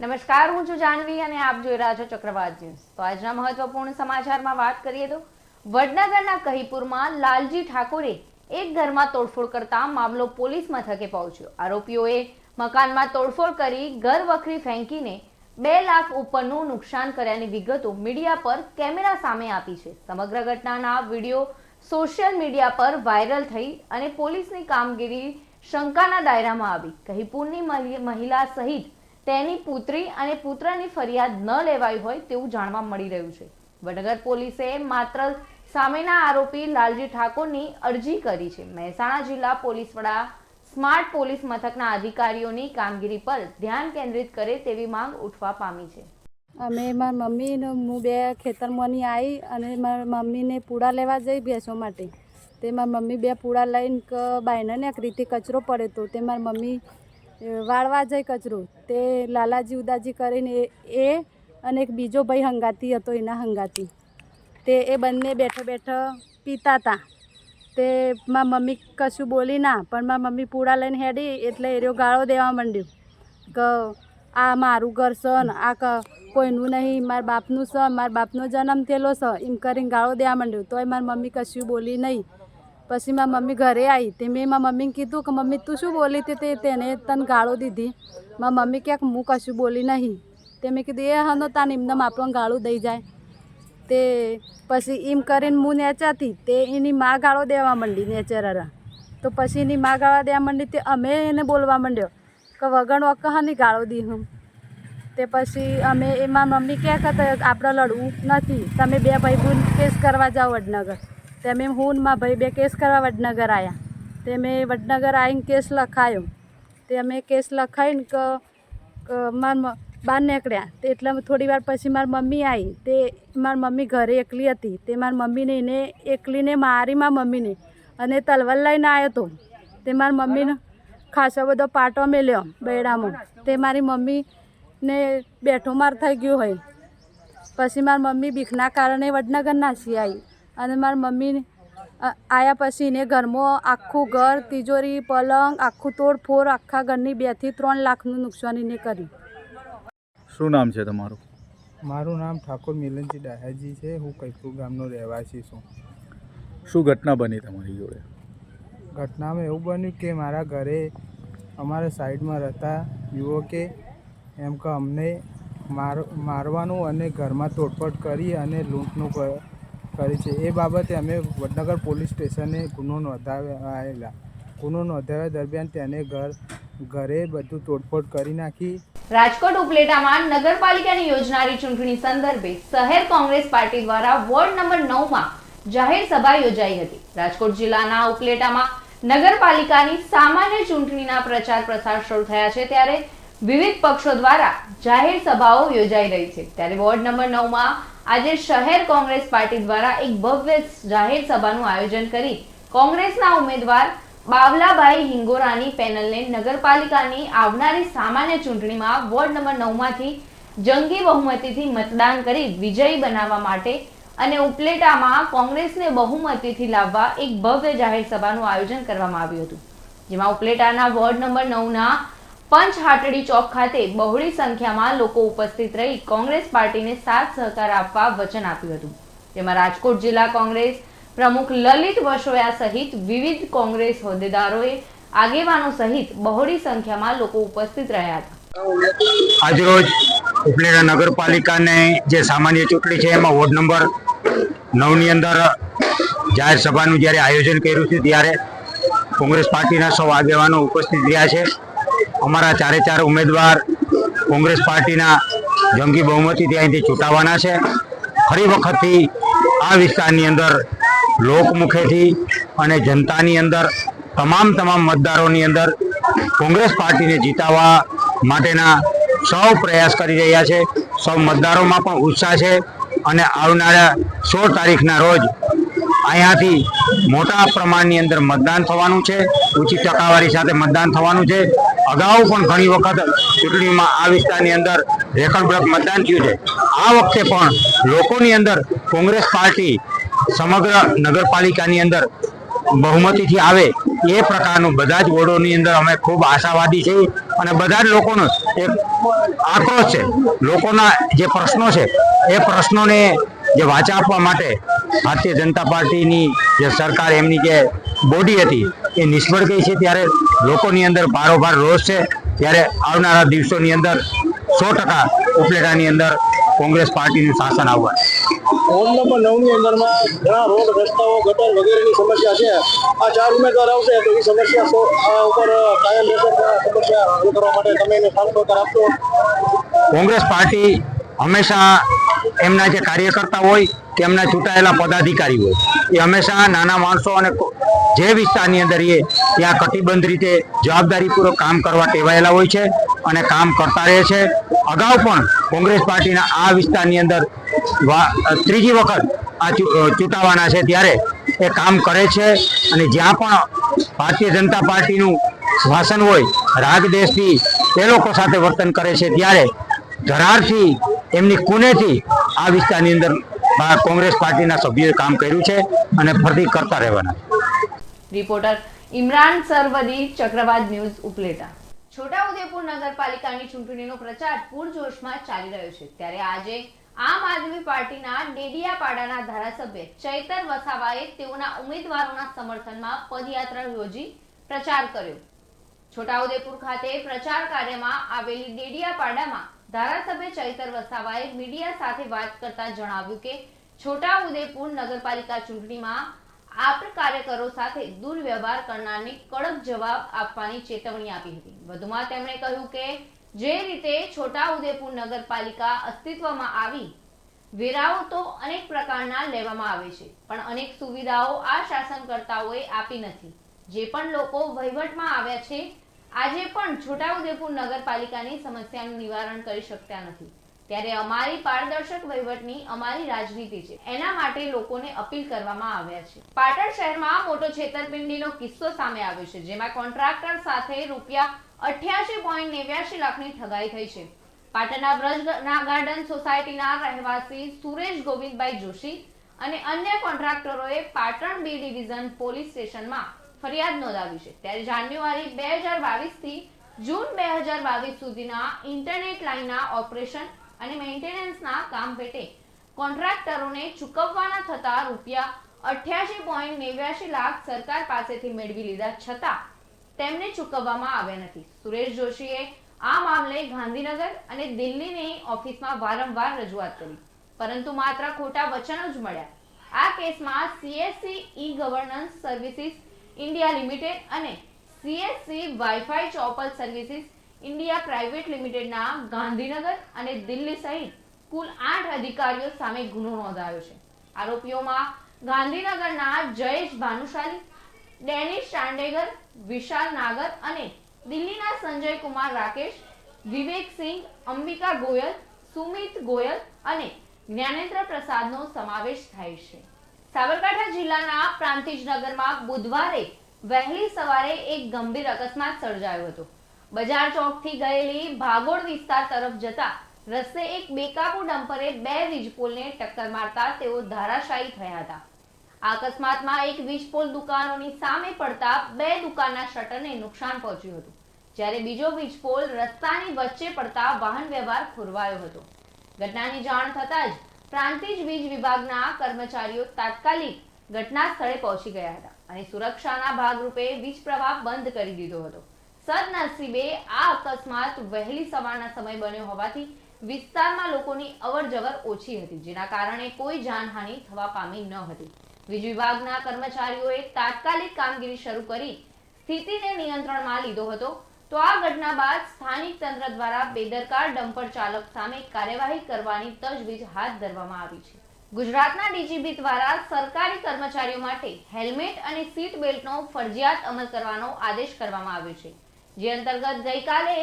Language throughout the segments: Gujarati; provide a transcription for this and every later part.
નમસ્કાર, હું છું જાનવી અને આપ જોઈ રહ્યા છો ચક્રવાત ન્યૂઝ. તો આજના મહત્વપૂર્ણ સમાચારમાં વાત કરીએ તો, વડનગરના કહીપુરમાં લાલજી ઠાકોરે એક ઘરમાં તોડફોડ કરતા મામલો પોલીસ મથકે પહોંચ્યો. આરોપીઓએ મકાનમાં તોડફોડ કરી ઘર વખરી ફેંકીને બે લાખ ઉપરનું નુકસાન કર્યાની વિગતો મીડિયા પર કેમેરા સામે આપી છે. સમગ્ર ઘટનાના વીડિયો સોશિયલ મીડિયા પર વાયરલ થઈ અને પોલીસની કામગીરી શંકાના દાયરામાં આવી. કહીપુરની મહિલા સહિત તેની પુત્રી અને પુત્રની ફરિયાદ ન લેવાઈ હોય તેવું જાણવા મળી રહ્યું છે. વડનગર પોલીસે માત્ર સામેના આરોપી લાલજી ઠાકોરની અરજી કરી છે. મહેસાણા જિલ્લા પોલીસ વડા, સ્માર્ટ પોલીસ મથકના અધિકારીઓની કામગીરી પર ધ્યાન કેન્દ્રિત કરે તેવી માંગ ઉઠવા પામી છે. અમે મારી મમ્મીને, હું બે ખેતરમાંની આવી અને મારી મમ્મીને પૂડા લેવા જઈ ભેંસો માટે. તે મારી મમ્મી બે પૂડા લઈને બાયના બાયને ને એક રીતે કચરો પડે તો તે મારી મમ્મી વાળવા જાય કચરો. તે લાલાજી, ઉદાજી કરીને એ- અને એક બીજો ભાઈ હંગાતી હતો, એના હંગાતી. તે એ બંને બેઠો બેઠો પીતા હતા તે મારી મમ્મી કશું બોલી ના, પણ મારી મમ્મી પૂડા લઈને હેડી એટલે એરિયો ગાળો દેવા માંડ્યો. કે, આ મારું ઘર છે આ ક, કોઈનું નહીં, મારા બાપનું છે, મારા બાપનો જન્મ થયેલો છે, એમ કરીને ગાળો દેવા માંડ્યો. તોય મારી મમ્મી કશું બોલી નહીં. પછી મારી મમ્મી ઘરે આવી તે મેં મારી મમ્મીને કીધું કે મમ્મી તું શું બોલી હતી તે તેને તને ગાળો દીધી. મારી મમ્મી ક્યાંક હું કશું બોલી નહીં. તે મેં કીધું, એ હનો તાને એમને આપણને ગાળું દઈ જાય. તે પછી એમ કરીને હું નેચાતી, તે એની મા ગાળો દેવા માંડી નેચર તો પછી એની મા ગાળો દેવા માંડી તે અમે એને બોલવા માંડ્યો કે વગણ વકહાની ગાળો દી હું. તે પછી અમે એમાં મમ્મી ક્યાં કરતા આપણે લડવું નથી. તમે બે ભાઈ બહેન કેસ કરવા જાઓ વડનગર. તે મેં હું મા ભાઈ બે કેસ કરવા વડનગર આવ્યા તે મેં વડનગર આવીને કેસ લખાયો. તે અમે કેસ લખાઈને કે મારા બહાર નીકળ્યા. તે એટલે થોડી વાર પછી મારી મમ્મી આવી તે મારી મમ્મી ઘરે એકલી હતી. તે મારી મમ્મીને એને એકલીને મારી મારી મમ્મીને. અને તલવાર લઈને આવ્યો હતો તે મારી મમ્મીને ખાસો બધો પાટો મેલ્યો બેડામાં. તે મારી મમ્મીને બેઠો માર થઈ ગયો હોય. પછી મારી મમ્મી બીકના કારણે વડનગર નાસી આવી અને મારી મમ્મી આવ્યા પછી એને ઘરમાં આખું ઘર તિજોરી પલંગ આખું તોડફોડ આખા ઘરની બેથી ત્રણ લાખનું નુકસાન એને કર્યું શું નામ છે તમારું? મારું નામ ઠાકોર મિલનજી ડાહાજી છે. હું કૈપુર ગામનો રહેવાસી છું. શું ઘટના બની તમારી જોડે? ઘટનામાં એવું બન્યું કે મારા ઘરે અમારા સાઈડમાં રહેતા યુવકે એમ કે અમને માર મારવાનું અને ઘરમાં તોડફોડ કરી અને લૂંટનું કરી છે. એ બાબતે અમે વડનગર પોલીસ સ્ટેશને ગુનો નોંધાવેલા. ગુનો નોંધાવ્યા દરમિયાન તેને ઘર, ઘરે બધું તોડફોડ કરી નાખી. રાજકોટ ઉપલેટામાં નગરપાલિકાની યોજનારી ચૂંટણી સંદર્ભે શહેર કોંગ્રેસ પાર્ટી દ્વારા વોર્ડ નંબર નવમાં જાહેર સભા યોજાઈ હતી. રાજકોટ જિલ્લાના ઉપલેટામાં નગરપાલિકાની સામાન્ય ચૂંટણીના પ્રચાર પ્રસાર શરૂ થયા છે ત્યારે વિવિધ પક્ષો દ્વારા જાહેર સભાઓ યોજાઈ રહી છે. ત્યારે વોર્ડ નંબર નવમાં આજે શહેર કોંગ્રેસ પાર્ટી દ્વારા એક ભવ્ય જાહેર સભાનું આયોજન કરી કોંગ્રેસના ઉમેદવાર બાવલાભાઈ હિંગોરાની પેનલને નગરપાલિકાની આવનારી સામાન્ય ચૂંટણીમાં વોર્ડ નંબર નવમાંથી જંગી બહુમતીથી મતદાન કરી વિજયી બનાવવા માટે અને ઉપલેટામાં કોંગ્રેસને બહુમતીથી લાવવા એક ભવ્ય જાહેર સભાનું આયોજન કરવામાં આવ્યું હતું. જેમાં ઉપલેટાના વોર્ડ નંબર નવના પંચ હાટડી ચોક ખાતે બહોળી સંખ્યામાં લોકો ઉપસ્થિત રહી કોંગ્રેસ પાર્ટીને સાથ સહકાર આપવા વચન આપ્યું હતું. જેમાં રાજકોટ જિલ્લા કોંગ્રેસ પ્રમુખ લલિત વસોયા સહિત વિવિધ કોંગ્રેસ હોદ્દેદારોએ આગેવાનો સહિત બહોળી સંખ્યામાં લોકો ઉપસ્થિત રહ્યા હતા. આજરોજ ઉપલેટા નગરપાલિકાને જે સામાન્ય ચૂંટણી છે, એમાં વોર્ડ નંબર નવની અંદર જાહેર સભાનું જ્યારે આયોજન કર્યું છે, ત્યારે કોંગ્રેસ પાર્ટીના સૌ આગેવાનો ઉપસ્થિત રહ્યા છે. અમારા ચારે ચાર ઉમેદવાર કોંગ્રેસ પાર્ટીના જંગી બહુમતીથી અહીંથી ચૂંટાવાના છે. ફરી વખતથી આ વિસ્તારની અંદર લોકમુખેથી અને જનતાની અંદર, તમામ તમામ મતદારોની અંદર કોંગ્રેસ પાર્ટીને જીતાવા માટેના સૌ પ્રયાસ કરી રહ્યા છે. સૌ મતદારોમાં પણ ઉત્સાહ છે અને આવનારા સોળ તારીખના રોજ અહીંયાથી મોટા પ્રમાણની અંદર મતદાન થવાનું છે. ઊંચી ટકાવારી સાથે મતદાન થવાનું છે. અગાઉ પણ ઘણી વખત ચૂંટણીમાં આ વિસ્તારની અંદર રેકર્ડ બ્રેક મતદાન થયું છે. આ વખતે પણ લોકોની અંદર કોંગ્રેસ પાર્ટી સમગ્ર નગરપાલિકાની અંદર બહુમતીથી આવે એ પ્રકારનું બધા જ વોર્ડોની અંદર અમે ખૂબ આશાવાદી છીએ અને બધા જ લોકોનો એક આક્રોશ છે. લોકોના જે પ્રશ્નો છે, એ પ્રશ્નોને જે વાચા આપવા માટે ભારતીય જનતા પાર્ટીની જે સરકાર એમની જે બોડી હતી એ નિષ્ફળ ગઈ છે ત્યારે લોકોની અંદર ભારોભાર રોષ છે. ત્યારે આવનારા દિવસોની અંદર સો ટકા ઉપલેટાની અંદર કોંગ્રેસ પાર્ટીનું શાસન આવવાનું વોર્ડ નંબર નવની અંદરમાં ઘણા રોડ રસ્તાઓ ગટર વગેરેની સમસ્યા છે. આ ચાર ઉમેદવાર આવશે તો એ સમસ્યા ઉપર કાયમ રહેશે સમસ્યા હલ કરવા માટે તમે એને સાથ સહકાર આપશો. કોંગ્રેસ પાર્ટી હંમેશા એમના જે કાર્યકર્તા હોય કે એમના ચૂંટાયેલા પદાધિકારી હોય. એ હંમેશા નાના માણસો અને જે વિસ્તારની અંદર એ ત્યાં કટિબંધ રીતે જવાબદારીપૂર્વક કામ કરવા ટેવાયેલા હોય છે અને કામ કરતા રહે છે. અગાઉ પણ કોંગ્રેસ પાર્ટીના આ વિસ્તારની અંદર ત્રીજી વખત આ ચૂંટાવાના છે ત્યારે એ કામ કરે છે અને જ્યાં પણ ભારતીય જનતા પાર્ટીનું શાસન હોય રાગદેશથી એ લોકો સાથે વર્તન કરે છે ત્યારે ધરારથી, એમની કુનેથી આ વિસ્તારની અંદર કોંગ્રેસ પાર્ટીના સભ્યોએ કામ કર્યું છે અને ફરતી કરતા રહેવાના રિપોર્ટર ઇમરાન સરવદી ચક્રવાત ન્યૂઝ ઉપલેટા. છોટાઉદેપુર નગરપાલિકાની ચૂંટણીનો પ્રચાર પૂરજોશમાં ચાલી રહ્યો છે. ત્યારે આજે આમ આદમી પાર્ટીના ડેડિયાપાડાના ધારાસભ્ય ચૈતર વસાવાએ તેઓના ઉમેદવારોના સમર્થનમાં પદયાત્રા યોજી પ્રચાર કર્યો. છોટાઉદેપુર ખાતે પ્રચાર કાર્યમાં આવેલી ડેડિયાપાડામાં ધારાસભ્ય ચૈતર વસાવાએ મીડિયા સાથે વાત કરતા જણાવ્યું કે છોટાઉદેપુર નગરપાલિકા ચૂંટણીમાં આપ કાર્યકરો સાથે દુર્વ્યવહાર કરનારને કડક જવાબ આપવાની ચેતવણી આપી હતી. વધુમાં તેમણે કહ્યું કે જે રીતે છોટાઉદેપુર નગરપાલિકા અસ્તિત્વમાં આવી, વેરાઓ તો અનેક પ્રકારના લેવામાં આવે છે, પણ અનેક સુવિધાઓ આ શાસનકર્તાઓએ આપી નથી. જે પણ લોકો વહીવટમાં આવ્યા છે આજે પણ છોટાઉદેપુર નગરપાલિકાની સમસ્યાનું નિવારણ કરી શકતા નથી. ત્યારે અમારી પારદર્શક વહીવટની અમારી રાજનીતિ છે. એના માટે લોકોને અપીલ કરવામાં આવ્યા છે. પાટણ શહેરમાં મોટો છેતરપિંડીનો કિસ્સો સામે આવ્યો છે, જેમાં કોન્ટ્રાક્ટર સાથે રૂપિયા અઠ્યાસી પોઈન્ટ નેવ્યાસી લાખની ઠગાઈ થઈ છે. પાટણના બ્રજ ગાર્ડન સોસાયટીના રહેવાસી સુરેશ ગોવિંદભાઈ જોશી અને અન્ય કોન્ટ્રાક્ટરોએ પાટણ બી ડિવિઝન પોલીસ સ્ટેશનમાં ફરિયાદ નોંધાવી છે. ત્યારે જાન્યુઆરી બે હજાર બાવીસથી જૂન બે હજાર બાવીસ સુધીના ઇન્ટરનેટ લાઇનના ઓપરેશન અને મેન્ટેનન્સના કામ પેટે કોન્ટ્રાક્ટરોને ચૂકવવાના થતા રૂપિયા અઠ્યાસી પોઈન્ટ નેવ્યાસી લાખ સરકાર પાસેથી મેળવી લીધા છતાં તેમને ચૂકવવામાં આવ્યા નથી. સુરેશ જોશીએ આ મામલે ગાંધીનગર અને દિલ્હીની ઓફિસમાં વારંવાર રજૂઆત કરી. પરંતુ માત્ર ખોટા વચનો જ મળ્યા. આ કેસમાં CSC e governance services India limited અને CSC wifi Chaupal services India private લિમિટેડના ગાંધીનગર અને દિલ્હી સહિત કુલ આઠ અધિકારીઓ સામે ગુનો નોંધાયો છે. આરોપીઓમાં ગાંધીનગરના જયેશ ભાનુશાલી, ડેનિશ ચાંડેગર, વિશાલ નાગર અને દિલ્હીના સંજય કુમાર રાકેશ, વિવેક સિંહ અંબિકા ગોયલ, સુમિત ગોયલ અને જ્ઞાનેન્દ્ર પ્રસાદનો સમાવેશ થાય છે. સાબરકાંઠા જિલ્લાના પ્રાંતિજનગરમાં બુધવારે વહેલી સવારે એક ગંભીર અકસ્માત સર્જાયો હતો. બજાર ચોકથી ગયેલી ભાગોળ વિસ્તાર તરફ જતા રસ્તે એક બેકાબુ ડમ્પરે બે વીજપોલને ટક્કર મારતા તેઓ ધરાશાયી થયા હતા. આ અકસ્માતમાં એક વીજપોલ દુકાનોની સામે પડતા બે દુકાનના શટરને નુકસાન પહોંચ્યું હતું, જ્યારે બીજો વીજપોલ રસ્તાની વચ્ચે પડતા વાહન વ્યવહાર ખોરવાયો હતો. ઘટનાની જાણ થતાં જ પ્રાંતિજ વીજ વિભાગના કર્મચારીઓ તાત્કાલિક ઘટના સ્થળે પહોંચી ગયા હતા અને સુરક્ષાના ભાગરૂપે વીજ પ્રવાહ બંધ કરી દીધો હતો. સદનસીબે આ અકસ્માત વહેલી સવારના સમય બન્યો હોવાથી વિસ્તારમાં લોકોની અવરજવર ઓછી હતી, જેના કારણે કોઈ જાનહાનિ થવા પામી ન હતી. વીજ વિભાગના કર્મચારીઓએ તાત્કાલિક કામગીરી શરૂ કરી સ્થિતિને નિયંત્રણમાં લીધો હતો. તો આ ઘટના બાદ સ્થાનિક તંત્ર દ્વારા બેદરકાર ડમ્પર ચાલક સામે કાર્યવાહી કરવાની તજવીજ હાથ ધરવામાં આવી છે. ગુજરાતના ડીજીબી દ્વારા સરકારી કર્મચારીઓ માટે હેલ્મેટ અને સીટ બેલ્ટનો ફરજિયાત અમલ કરવાનો આદેશ કરવામાં આવ્યો છે. જે અંતર્ગત ગઈકાલે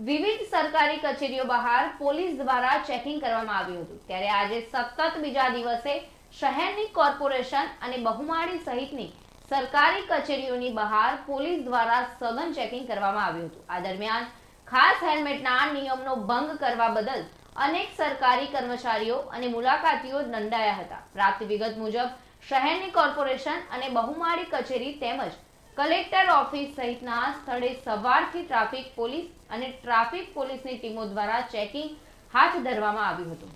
વિવિધ સરકારી કચેરીઓ બહાર પોલીસ દ્વારા ચેકિંગ કરવામાં આવ્યું હતું. ત્યારે આજે સતત બીજા દિવસે શહેરની કોર્પોરેશન અને બહુમાળી સહિતની સરકારી કચેરીઓની બહાર પોલીસ દ્વારા સઘન ચેકિંગ કરવામાં આવ્યું હતું. આ દરમિયાન ખાસ હેલ્મેટના નિયમનો ભંગ કરવા બદલ અનેક સરકારી કર્મચારીઓ અને મુલાકાતીઓ દંડાયા હતા. પ્રાપ્ત વિગત મુજબ, શહેરની કોર્પોરેશન અને બહુમાળી કચેરી તેમજ કલેક્ટર ઓફિસ સહિતના સ્થળે સવારથી ટ્રાફિક પોલીસ અને ટ્રાફિક પોલીસની ટીમો દ્વારા ચેકિંગ હાથ ધરવામાં આવ્યું હતું.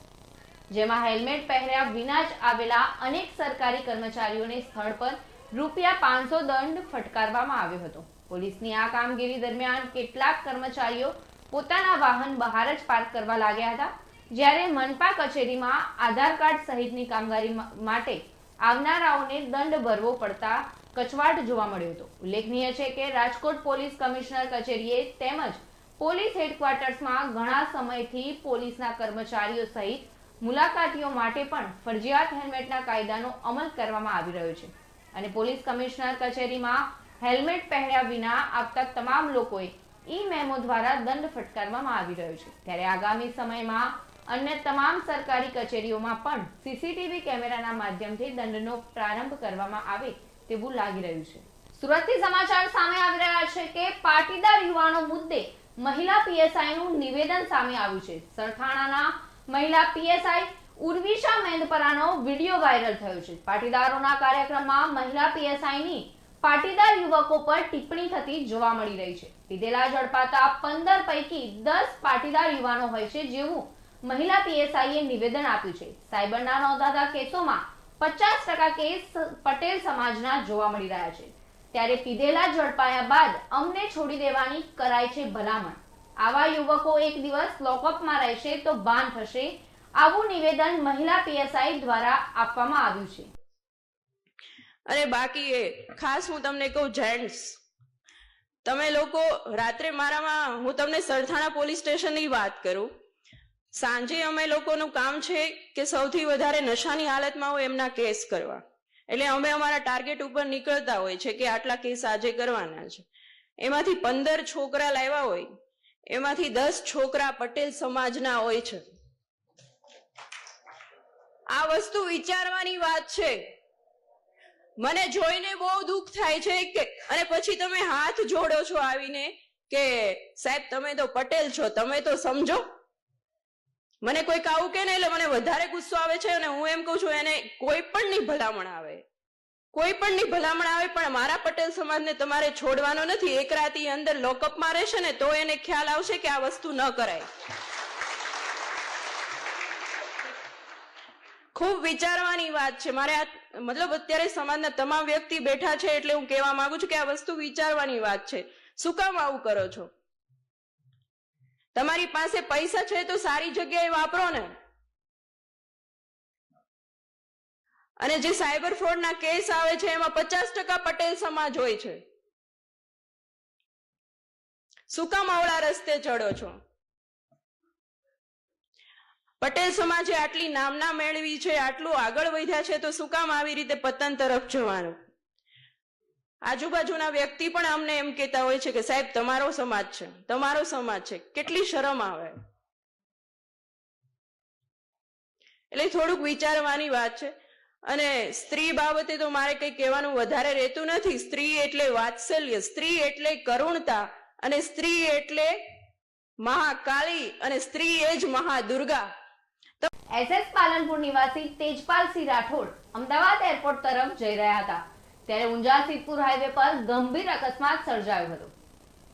જેમાં હેલ્મેટ પહેર્યા વિના જ આવેલા અનેક સરકારી કર્મચારીઓને સ્થળ પર રૂપિયા પાંચસો દંડ ફટકારવામાં આવ્યો હતો. પોલીસની આ કામગીરી દરમિયાન કેટલાક કર્મચારીઓ પોતાના વાહન બહાર જ પાર્ક કરવા લાગ્યા હતા. જ્યારે મનપા કચેરીમાં આધાર કાર્ડ સહિતની કામગીરી માટે આવનારાઓને દંડ ભરવો પડતા કચવાટ જોવા મળ્યો હતો. ઉલ્લેખનીય છે કે રાજકોટ પોલીસ કમિશનર કચેરીએ તેમજ પોલીસ હેડક્વાર્ટર્સમાં ઘણા સમયથી પોલીસના કર્મચારીઓ સહિત મુલાકાતીઓ માટે પણ ફરજિયાત હેલ્મેટના કાયદાનો અમલ કરવામાં આવી રહ્યો છે. અને પોલીસ કમિશનર કચેરીમાં હેલ્મેટ પહેર્યા વિના આવતા તમામ લોકોએ ઈ મેમો દ્વારા દંડ ફટકારવામાં આવી રહ્યો છે. ત્યારે આગામી સમયમાં અન્ય તમામ સરકારી કચેરીઓમાં પણ સીસીટીવી કેમેરાના માધ્યમથી દંડનો પ્રારંભ કરવામાં આવે તેવું લાગી રહ્યું છે. સુરતથી સમાચાર સામે આવી રહ્યા છે કે પાટીદાર યુવાનો મુદ્દે મહિલા પીએસઆઈ નું નિવેદન સામે આવ્યું છે. સરથાણાના મહિલા પીએસઆઈ ઉર્વિશા મેંદપરાનો વીડિયો વાયરલ થયો છે. પાટીદારોના કાર્યક્રમમાં મહિલા પીએસઆઈની પાટીદાર યુવકો પર ટિપ્પણી થતી જોવા મળી રહી છે. પીધેલા ઝડપાતા પંદર પૈકી દસ પાટીદાર યુવાનો હોય છે જેવું મહિલા પીએસઆઈએ નિવેદન આપ્યું છે. સાયબરના નોંધાતા કેસોમાં પચાસ ટકા કેસ પટેલ સમાજના જોવા મળી રહ્યા છે. ત્યારે પીધેલા ઝડપાયા બાદ અમને છોડી દેવાની કરાય છે ભલામણ. આવા યુવકો એક દિવસ લોકઅપમાં રહેશે તો ભાન થશે આવું નિવેદન મહિલા પીએસઆઈ દ્વારા આપવામાં આવ્યું છે. અને બાકી એ ખાસ હું તમને કહું જેન્ટ્સ તમે લોકો રાત્રે મારામાં, હું તમને સરથાણા પોલીસ સ્ટેશનની વાત કરું. સાંજે અમે લોકોનું કામ છે કે સૌથી વધારે નશાની હાલતમાં હોય એમના કેસ કરવા. એટલે અમે અમારા ટાર્ગેટ ઉપર નીકળતા હોય છે કે આટલા કેસ આજે કરવાના છે. એમાંથી પંદર છોકરા લાવ્યા હોય. એમાંથી દસ છોકરા પટેલ સમાજના હોય છે. આ વસ્તુ વિચારવાની વાત છે. મને જોઈને બહુ દુઃખ થાય છે કે, અને પછી તમે હાથ જોડો છો આવીને કે, સાહેબ, તમે તો પટેલ છો, તમે તો સમજો. મને કોઈક આવું કે ને એટલે મને વધારે ગુસ્સો આવે છે અને હું એમ કહું છું, એને કોઈ પણ ની ભલામણ આવે. કોઈ પણ ની ભલામણ આવે, પણ મારા પટેલ સમાજને તમારે છોડવાનો નથી. એક રાતી અંદર લોકઅપમાં રહેશે ને તો એને ખ્યાલ આવશે કે આ વસ્તુ ન કરાય. ખૂબ વિચારવાની વાત છે. મારે આ, મતલબ અત્યારે સમાજના તમામ વ્યક્તિ બેઠા છે એટલે હું કહેવા માંગુ છું કે આ વસ્તુ વિચારવાની વાત છે. શું કામ આવું કરો છો? તમારી પાસે પૈસા છે તો સારી જગ્યાએ વાપરો ને. અને જે સાયબર ફ્રોડના કેસ આવે છે એમાં પચાસ ટકા પટેલ સમાજ હોય છે. શું કામ આવડા રસ્તે ચડો છો? પટેલ સમાજે આટલી નામના મેળવી છે, આટલું આગળ વધ્યા છે, તો શું કામ આવી રીતે પતન તરફ જવાનું? આજુબાજુના વ્યક્તિ પણ અમને એમ કહેતા હોય છે કે, સાહેબ, તમારો સમાજ છે, તમારો સમાજ છે, કેટલી શરમ આવે. એટલે થોડુંક વિચારવાની વાત છે. અને સ્ત્રી બાબતે તો મારે કંઈ કહેવાનું વધારે રહેતું નથી. સ્ત્રી એટલે વાત્સલ્ય, સ્ત્રી એટલે કરુણતા, અને સ્ત્રી એટલે મહાકાળી, અને સ્ત્રી એ જ મહાદુર્ગા. એસએસ પાલનપુર નિવાસી તેજપાલસિંહ રાઠોડ અમદાવાદ એરપોર્ટ તરફ જઈ રહ્યા હતા. ત્યારે ઊંઝા સિદ્ધપુર હાઈવે પર ગંભીર અકસ્માત સર્જાયો હતો.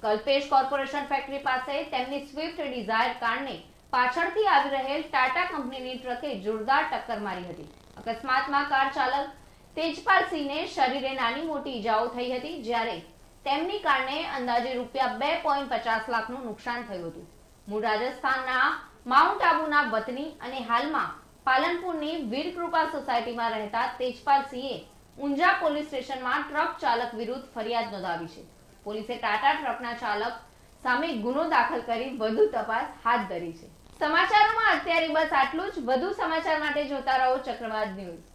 કલ્પેશ કોર્પોરેશન ફેક્ટરી પાસે તેમની સ્વિફ્ટ ડિઝાયર કારને પાછળથી આવી રહેલ ટાટા કંપનીની ટ્રકે જોરદાર ટક્કર મારી હતી. અકસ્માતમાં કાર ચાલક તેજપાલસિંહને શરીરે નાની મોટી ઈજાઓ થઈ હતી, જ્યારે તેમની કારને અંદાજે રૂપિયા બે પોઈન્ટ પચાસ લાખનું નુકસાન થયું હતું. મૂળ રાજસ્થાનના માઉન્ટ આબુના વતની અને હાલમાં પાલનપુરની વીરકૃપા સોસાયટીમાં રહેતા તેજપાલસિંહે ઊંઝા પોલીસ સ્ટેશનમાં ટ્રક ચાલક વિરુદ્ધ ફરિયાદ નોંધાવી છે. પોલીસે ટાટા ટ્રકના ચાલક સામે ગુનો દાખલ કરી વધુ તપાસ હાથ ધરી છે. સમાચારોમાં અત્યારે બસ આટલું જ. વધુ સમાચાર માટે જોતા રહો ચક્રવાત ન્યૂઝ.